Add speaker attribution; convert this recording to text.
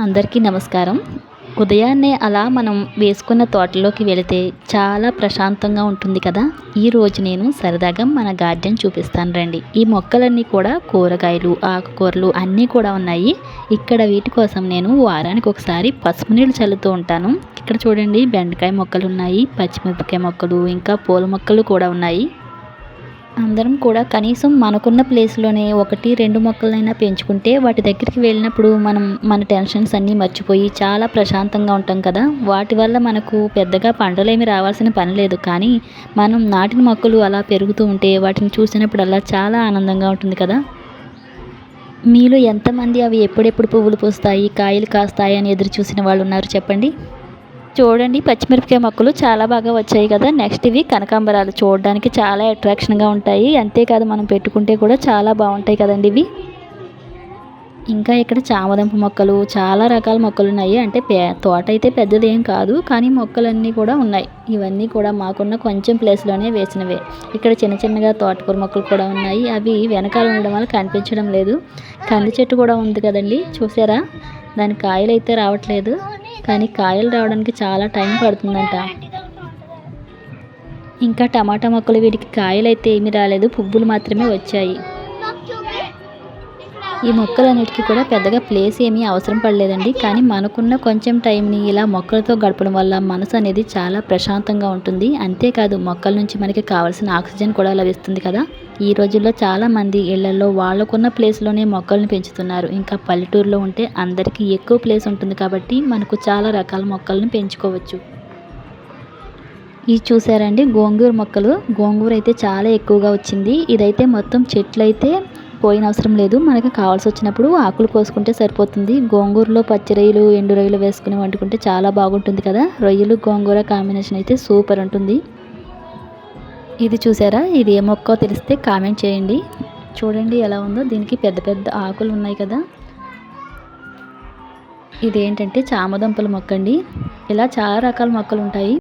Speaker 1: అందరికీ నమస్కారం. ఉదయాన్నే అలా మనం వేసుకున్న తోటలోకి వెళితే చాలా ప్రశాంతంగా ఉంటుంది కదా? ఈరోజు నేను సరదాగా మన గార్డెన్ చూపిస్తాను రండి. ఈ మొక్కలన్నీ కూడా కూరగాయలు ఆకుకూరలు అన్నీ కూడా ఉన్నాయి. ఇక్కడ వీటి కోసం నేను వారానికి ఒకసారి పసుపు నీళ్ళు చల్లుతూ ఉంటాను. ఇక్కడ చూడండి బెండకాయ మొక్కలు ఉన్నాయి పచ్చిమిరపకాయ మొక్కలు ఇంకా పూల మొక్కలు కూడా ఉన్నాయి. అందరం కూడా కనీసం మనకున్న ప్లేస్లోనే ఒకటి రెండు మొక్కలైనా పెంచుకుంటే వాటి దగ్గరికి వెళ్ళినప్పుడు మనం మన టెన్షన్స్ అన్నీ మర్చిపోయి చాలా ప్రశాంతంగా ఉంటాం కదా. వాటి వల్ల మనకు పెద్దగా పంటలేమి రావాల్సిన పని లేదు. కానీ మనం నాటిన మొక్కలు అలా పెరుగుతూ ఉంటే వాటిని చూసినప్పుడల్లా చాలా ఆనందంగా ఉంటుంది కదా. మీలో ఎంతమంది అవి ఎప్పుడెప్పుడు పువ్వులు పూస్తాయి కాయలు కాస్తాయి అని ఎదురు చూసిన వాళ్ళు ఉన్నారు చెప్పండి? చూడండి పచ్చిమిరపకాయ మొక్కలు చాలా బాగా వచ్చాయి కదా. నెక్స్ట్ ఇవి కనకాంబరాలు చూడడానికి చాలా అట్రాక్షన్గా ఉంటాయి. అంతేకాదు మనం పెట్టుకుంటే కూడా చాలా బాగుంటాయి కదండి ఇవి. ఇంకా ఇక్కడ చామదంప మొక్కలు చాలా రకాల మొక్కలు ఉన్నాయి. అంటే పే తోట అయితే పెద్దది ఏం కాదు కానీ మొక్కలన్నీ కూడా ఉన్నాయి. ఇవన్నీ కూడా మాకున్న కొంచెం ప్లేస్లోనే వేసినవే. ఇక్కడ చిన్న చిన్నగా తోటకూర మొక్కలు కూడా ఉన్నాయి. అవి వెనకాల ఉండడం వల్ల కనిపించడం లేదు. కంది చెట్టు కూడా ఉంది కదండి. చూసారా? దాని కాయలు అయితే రావట్లేదు. కానీ కాయలు రావడానికి చాలా టైం పడుతుందంట. ఇంకా టమాటా మొక్కలు వీటికి కాయలు అయితే ఏమీ రాలేదు పువ్వులు మాత్రమే వచ్చాయి. ఈ మొక్కలన్నిటికీ కూడా పెద్దగా ప్లేస్ ఏమీ అవసరం పడలేదండి. కానీ మనకున్న కొంచెం టైంని ఇలా మొక్కలతో గడపడం వల్ల మనసు అనేది చాలా ప్రశాంతంగా ఉంటుంది. అంతేకాదు మొక్కల నుంచి మనకి కావాల్సిన ఆక్సిజన్ కూడా లభిస్తుంది కదా. ఈ రోజుల్లో చాలామంది ఇళ్ళలో వాళ్ళకున్న ప్లేస్లోనే మొక్కలను పెంచుతున్నారు. ఇంకా పల్లెటూరులో ఉంటే అందరికీ ఎక్కువ ప్లేస్ ఉంటుంది కాబట్టి మనకు చాలా రకాల మొక్కలను పెంచుకోవచ్చు. ఇది చూసారండి గోంగూర మొక్కలు? గోంగూర అయితే చాలా ఎక్కువగా వచ్చింది. ఇదైతే మొత్తం చెట్లు అయితే పోయిన అవసరం లేదు. మనకి కావాల్సి వచ్చినప్పుడు ఆకులు కోసుకుంటే సరిపోతుంది. గోంగూరలో పచ్చి రొయ్యలు ఎండు రొయ్యలు వేసుకుని వండుకుంటే చాలా బాగుంటుంది కదా. రొయ్యలు గోంగూర కాంబినేషన్ అయితే సూపర్ ఉంటుంది. ఇది చూసారా? ఇది ఏ మొక్కో తెలిస్తే కామెంట్ చేయండి. చూడండి ఎలా ఉందో. దీనికి పెద్ద పెద్ద ఆకులు ఉన్నాయి కదా. ఇదేంటంటే చామదుంపల మొక్క అండి ఇలా చాలా రకాల మొక్కలు ఉంటాయి.